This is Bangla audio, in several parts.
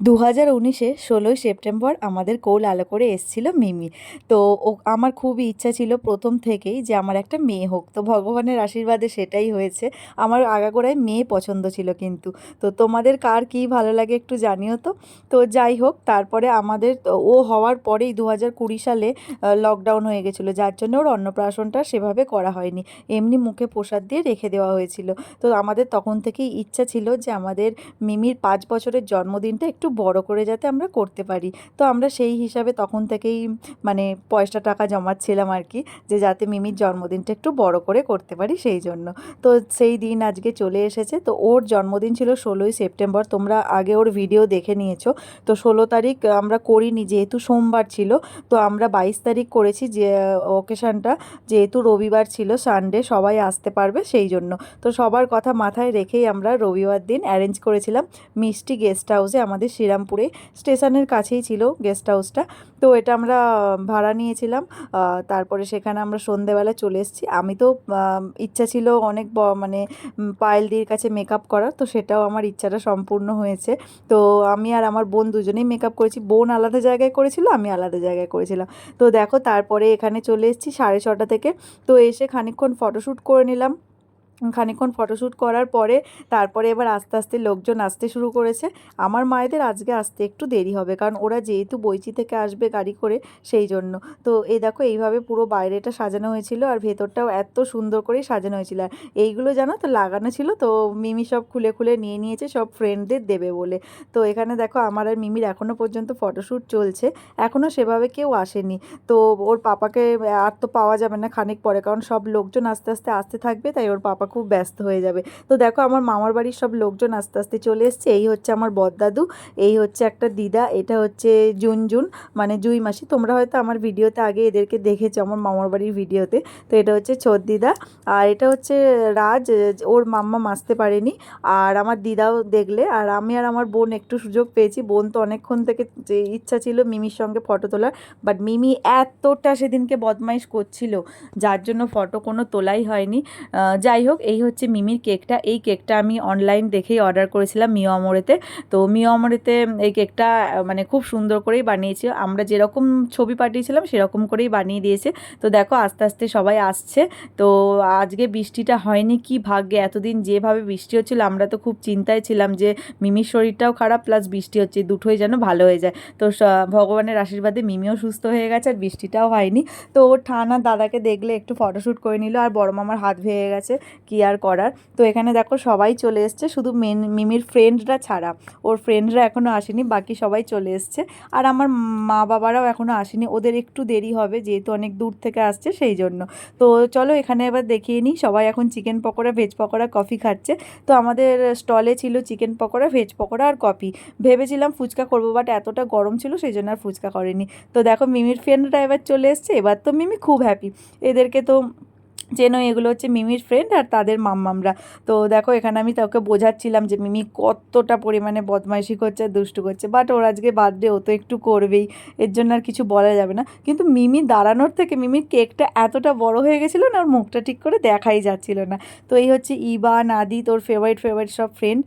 দু হাজার উনিশে ষোলোই সেপ্টেম্বর আমাদের কোল আলো করে এসছিল মিমি। তো ও, আমার খুবই ইচ্ছা ছিল প্রথম থেকেই যে আমার একটা মেয়ে হোক। তো ভগবানের আশীর্বাদে সেটাই হয়েছে। আমার আগাগোড়ায় মেয়ে পছন্দ ছিল কিন্তু। তো তোমাদের কার কী ভালো লাগে একটু জানিও তো। তো যাই হোক, তারপরে আমাদের ও হওয়ার পরেই দু হাজার কুড়ি সালে লকডাউন হয়ে গেছিল। যার জন্য ওর অন্নপ্রাশনটা সেভাবে করা হয়নি। এমনি মুখে প্রসাদ দিয়ে রেখে দেওয়া হয়েছিল। তো আমাদের তখন থেকেই ইচ্ছা ছিল যে আমাদের মিমির পাঁচ বছরের জন্মদিনটা একটু বড় করে যাতে আমরা করতে পারি। তো আমরা সেই হিসাবে তখন থেকেই মানে পয়সা টাকা জমাচ্ছিলাম আর কি, যে যাতে মিমির জন্মদিনটা একটু বড় করে করতে পারি সেই জন্য। তো সেই দিন আজকে চলে এসেছে। তো ওর জন্মদিন ছিল ষোলোই সেপ্টেম্বর, তোমরা আগে ওর ভিডিও দেখে নিয়েছো। তো ষোলো তারিখ আমরা করিনি, যেহেতু সোমবার ছিল, তো আমরা বাইশ তারিখ করেছি যে ওকেশনটা যেহেতু রবিবার ছিল সানডে সবাই আসতে পারবে সেই জন্য। তো সবার কথা মাথায় রেখেই আমরা রবিবার দিন অ্যারেঞ্জ করেছিলাম। মিষ্টি গেস্ট হাউসে আমাদের শ্রীরামপুরে, স্টেশনের কাছেই ছিল গেস্ট হাউসটা তো এটা আমরা ভাড়া নিয়েছিলাম। তারপরে সেখানে আমরা সন্ধেবেলা চলে এসেছি। আমি তো ইচ্ছা ছিল অনেক মানে পায়েলদির কাছে মেকআপ করার। তো সেটাও আমার ইচ্ছাটা সম্পূর্ণ হয়েছে। তো আমি আর আমার বোন দুজনেই মেকআপ করেছি। বোন আলাদা জায়গায় করেছিল, আমি আলাদা জায়গায় করেছিলাম। তো দেখো, তারপরে এখানে চলে এসেছি সাড়ে ছটা থেকে। তো এসে খানিকক্ষণ ফটোশ্যুট করে নিলাম। খানিকক্ষণ ফটোশ্যুট করার পরে তারপরে এবার আস্তে আস্তে লোকজন আসতে শুরু করেছে। আমার মায়েদের আজকে আসতে একটু দেরি হবে, কারণ ওরা যেহেতু বইচি থেকে আসবে গাড়ি করে, সেই জন্য। তো এই দেখো, এইভাবে পুরো বাইরেটা সাজানো হয়েছিল আর ভেতরটাও এত সুন্দর করেই সাজানো হয়েছিল। আর এইগুলো জানো তো, লাগানো ছিল, তো মিমি সব খুলে খুলে নিয়ে নিয়েছে, সব ফ্রেন্ডদের দেবে বলে। তো এখানে দেখো, আমার আর মিমির এখনও পর্যন্ত ফটোশ্যুট চলছে এখনও সেভাবে কেউ আসেনি। তো ওর পাপাকে আর তো পাওয়া যাবে না খানিক পরে, কারণ সব লোকজন আস্তে আস্তে আসতে থাকবে, তাই ওর পাপা খুব ব্যস্ত হয়ে যাবে। তো দেখো আমার মামার বাড়ির সব লোকজন আস্তে আস্তে চলে এসছে। এই হচ্ছে আমার বদদাদু, এই হচ্ছে একটা দিদা, এটা হচ্ছে জুনজুন মানে জুই মাসি। তোমরা হয়তো আমার ভিডিওতে আগে এদেরকে দেখেছ, আমার মামার বাড়ির ভিডিওতে। তো এটা হচ্ছে ছোট দিদা, আর এটা হচ্ছে রাজ, ওর মাম্মা মাসতে পারেনি, আর আমার দিদাও দেখলে। আর আমি আর আমার বোন একটু সুযোগ পেয়েছি, বোন তো অনেকক্ষণ থেকে যে ইচ্ছা ছিল মিমির সঙ্গে ফটো তোলার বাট মিমি এতটা সেদিনকে বদমাইশ করছিল, যার জন্য ফটো কোনো তোলাই হয়নি। যাই হোক এই হচ্ছে মিমির কেকটা। এই কেকটা আমি অনলাইন দেখেই অর্ডার করেছিলাম মিও আমরেতে তো মিও আমরেতে এই কেকটা মানে খুব সুন্দর করেই বানিয়েছে। আমরা যেরকম ছবি পাঠিয়েছিলাম, সেরকম করেই বানিয়ে দিয়েছে। তো দেখো, আস্তে আস্তে সবাই আসছে। তো আজকে বৃষ্টিটা হয়নি, কি ভাগ্যে? এতদিন যেভাবে বৃষ্টি হচ্ছিল, আমরা তো খুব চিন্তায় ছিলাম যে মিমির শরীরটাও খারাপ প্লাস বৃষ্টি হচ্ছে, দুটোই যেন ভালো হয়ে যায়। তো ভগবানের আশীর্বাদে মিমিও সুস্থ হয়ে গেছে, আর বৃষ্টিটাও হয়নি। তো ওর ঠানার দাদাকে দেখলে একটু ফটোশ্যুট করে নিল, আর বড় মামার হাত ভেঙে গেছে। কি আর করার? তো এখানে দেখো সবাই চলে এসছে, শুধু মেন, মিমির ফ্রেন্ডরা ছাড়া। ওর ফ্রেন্ডরা এখনও আসেনি, বাকি সবাই চলে এসছে। আর আমার মা বাবারাও এখনও আসেনি, ওদের একটু দেরি হবে, যেহেতু অনেক দূর থেকে আসছে সেই জন্য। তো চলো এখানে এবার দেখিয়ে নিই, সবাই এখন chicken pakora veg pakora coffee খাচ্ছে। তো আমাদের স্টলে ছিল চিকেন পকোড়া ভেজ পকোড়া আর কফি ভেবেছিলাম ফুচকা করব বাট এতটা গরম ছিল, সেই জন্য আর ফুচকা করেনি। তো দেখো মিমির ফ্রেন্ডরা এবার চলে এসছে, এবার তো মিমি খুব হ্যাপি এদেরকে তো চেনো এগুলো হচ্ছে মিমির ফ্রেন্ড আর তাদের মাম্মামরা। তো দেখো, এখানে আমি তাকে বোঝাচ্ছিলাম যে মিমি কতটা পরিমাণে বদমাইশি করছে, দুষ্টু করছে। বাট ওর আজকে বার্থডে ও তো একটু করবেই। এর জন্য আর কিছু বলা যাবে না। কিন্তু মিমি দাঁড়ানোর থেকে মিমির কেকটা এতটা বড় হয়ে গেছিল না, ওর মুখটা ঠিক করে দেখাই যাচ্ছিল না। তো এই হচ্ছে ইবা নাদি তোর ফেভারিট ফেভারিট সব ফ্রেন্ড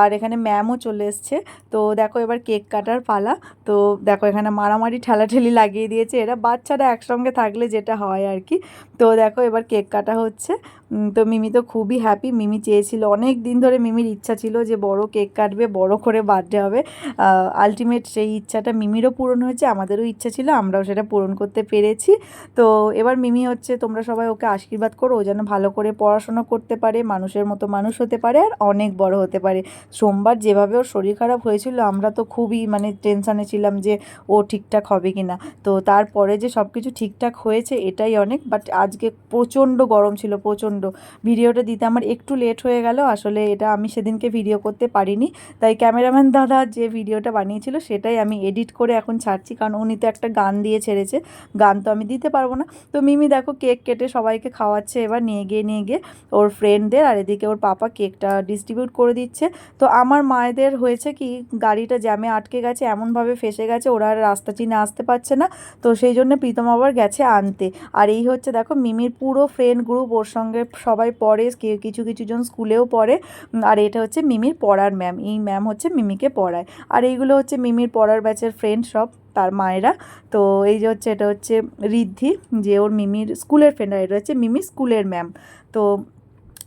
আর এখানে ম্যামও চলে এসছে। তো দেখো এবার কেক কাটার পালা। তো দেখো এখানে মারামারি ঠেলাঠেলি লাগিয়ে দিয়েছে এরা। বাচ্চারা একসঙ্গে থাকলে যেটা হয় আর কি। তো দেখো এবার কেক কাটা হচ্ছে। তো মিমি তো খুবই হ্যাপি মিমি চেয়েছিল অনেক দিন ধরে মিমির ইচ্ছা ছিল যে বড় কেক কাটবে, বড় করে বার্থডে হবে। আলটিমেট সেই ইচ্ছাটা মিমিরও পূরণ হয়েছে, আমাদেরও ইচ্ছা ছিল, আমরাও সেটা পূরণ করতে পেরেছি। তো এবার মিমি হচ্ছে, তোমরা সবাই ওকে আশীর্বাদ করো, ও যেন ভালো করে পড়াশোনা করতে পারে, মানুষের মতো মানুষ হতে পারে, আর অনেক বড় হতে পারে। সোমবার যেভাবে ওর শরীর খারাপ হয়েছিল, আমরা তো খুবই মানে টেনশানে ছিলাম যে ও ঠিকঠাক হবে কি না তো তারপরে যে সব কিছু ঠিকঠাক হয়েছে, এটাই অনেক বাট আজকে প্রচণ্ড গরম ছিল, প্রচণ্ড ভিডিওটা দিতে আমার একটু লেট হয়ে গেল, আসলে এটা আমি সেদিনকে ভিডিও করতে পারিনি। তাই ক্যামেরাম্যান দাদা যে ভিডিওটা বানিয়েছিল সেটাই আমি এডিট করে এখন ছাড়ছি, কারণ উনি তো একটা গান দিয়ে ছেড়েছে। গান তো আমি দিতে পারব না। তো মিমি দেখো কেক কেটে সবাইকে খাওয়াচ্ছে এবার, নিয়ে গিয়ে নিয়ে গিয়ে ওর ফ্রেন্ডদের আর এদিকে ওর পাপা কেকটা ডিস্ট্রিবিউট করে দিচ্ছে। তো আমার মায়েদের হয়েছে কি, গাড়িটা জ্যামে আটকে গেছে, এমনভাবে ফেসে গেছে, ওরা আর রাস্তা চিনে আসতে পারছে না। তো সেই জন্য প্রীতম আবার গেছে আনতে। আর এই হচ্ছে দেখো, মিমির পুরো ফ্রেন্ড গ্রুপ ওর সঙ্গে সবাই পড়ে কিছু কিছু জন স্কুলেও পড়ে। আর এটা হচ্ছে মিমির পড়ার ম্যাম। এই ম্যাম হচ্ছে মিমিকে পড়ায়। আর এইগুলো হচ্ছে মিমির পড়ার ব্যাচের ফ্রেন্ড সব, তার মায়েরা। তো এই যে হচ্ছে, এটা হচ্ছে ঋদ্ধি, যে ওর মিমির স্কুলের ফ্রেন্ড, আর এটা হচ্ছে মিমির স্কুলের ম্যাম। তো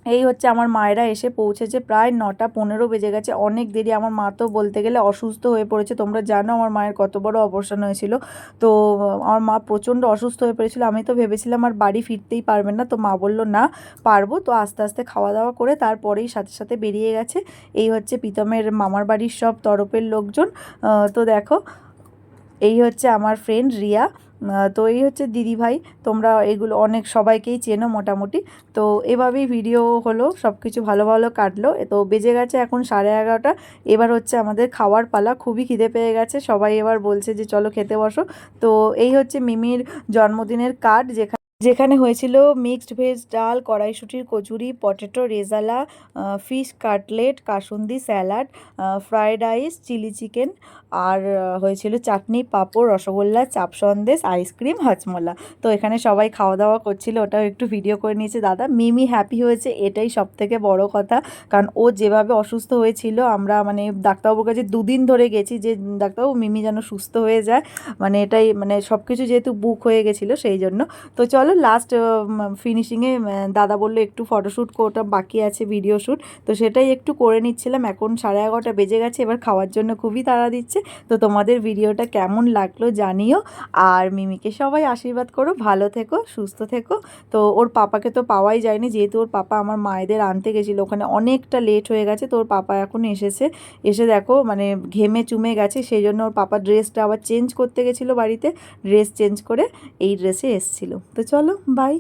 এই হচ্ছে আমার মায়েরা এসে পৌঁছেছে, প্রায় নটা পনেরো বেজে গেছে। অনেক দেরি, আমার মা তো বলতে গেলে অসুস্থ হয়ে পড়েছে। তোমরা জানো আমার মায়ের কত বড় অপারেশন হয়েছিল। তো, আমার মা প্রচণ্ড অসুস্থ হয়ে পড়েছিল। আমি তো ভেবেছিলাম আর বাড়ি ফিরতেই পারবেন না। তো মা বলল, না, পারব। তো আস্তে আস্তে খাওয়া দাওয়া করে তারপরেই সাথে সাথে বেরিয়ে গেছে। এই হচ্ছে প্রীতমের মামার বাড়ির সব তরফের লোকজন। তো দেখো, এই হচ্ছে আমার ফ্রেন্ড রিয়া। তো এই হচ্ছে দিদিভাই তোমরা এগুলো অনেক সবাইকেই চেনো মোটামুটি। তো এভাবেই ভিডিও হলো সব কিছু ভালো ভালো কাটলো। তো বেজে গেছে এখন সাড়ে এগারোটা। এবার হচ্ছে আমাদের খাওয়ার পালা, খুবই খিদে পেয়ে গেছে। সবাই এবার বলছে যে, চলো খেতে বসো। তো এই হচ্ছে মিমির জন্মদিনের কার্ড যেখানে যেখানে হয়েছিল মিক্সড ভেজ ডাল, কড়াইশুটির kachori potato rezala fish cutlet kasundi salad fried rice chilli chicken আর হয়েছিল চাটনি, পাঁপড়, রসগোল্লা, চাপ সন্দেশ আইসক্রিম হজমোলা তো এখানে সবাই খাওয়া দাওয়া করছিল, ওটাও একটু ভিডিও করে নিয়েছে দাদা। মিমি হ্যাপি হয়েছে, এটাই সব থেকে বড় কথা। কারণ ও যেভাবে অসুস্থ হয়েছিল, আমরা মানে ডাক্তারবাবুর কাছে দুদিন ধরে গেছি যে, ডাক্তারবাবু, মিমি যেন সুস্থ হয়ে যায়। মানে এটাই মানে সব কিছু যেহেতু বুক হয়ে গেছিল, সেই জন্য। তো চলো লাস্ট ফিনিশিংয়ে দাদা বলল, একটু ফটোশ্যুট কোটা বাকি আছে ভিডিও শ্যুট তো সেটাই একটু করে নিচ্ছিলাম। এখন সাড়ে এগারোটা বেজে গেছে, এবার খাওয়ার জন্য খুবই তাড়া দিচ্ছে। তো তোমাদের ভিডিওটা কেমন লাগল জানিও। আর মিমিকে সবাই আশীর্বাদ করো, ভালো থেকো, সুস্থ থেকো। তো ওর পাপাকে তো পাওয়াই যায়নি, যেহেতু ওর পাপা আমার মায়েদের আনতে গেছিল, ওখানে অনেকটা লেট হয়ে গেছে, তো ওর পাপা এখন এসেছে। এসে দেখো মানে ঘেমে চুমে গেছে, সেই জন্য ওর পাপা ড্রেসটা আবার চেঞ্জ করতে গেছিল বাড়িতে। ড্রেস চেঞ্জ করে এই ড্রেসে এসছিলো। তো চলো বাই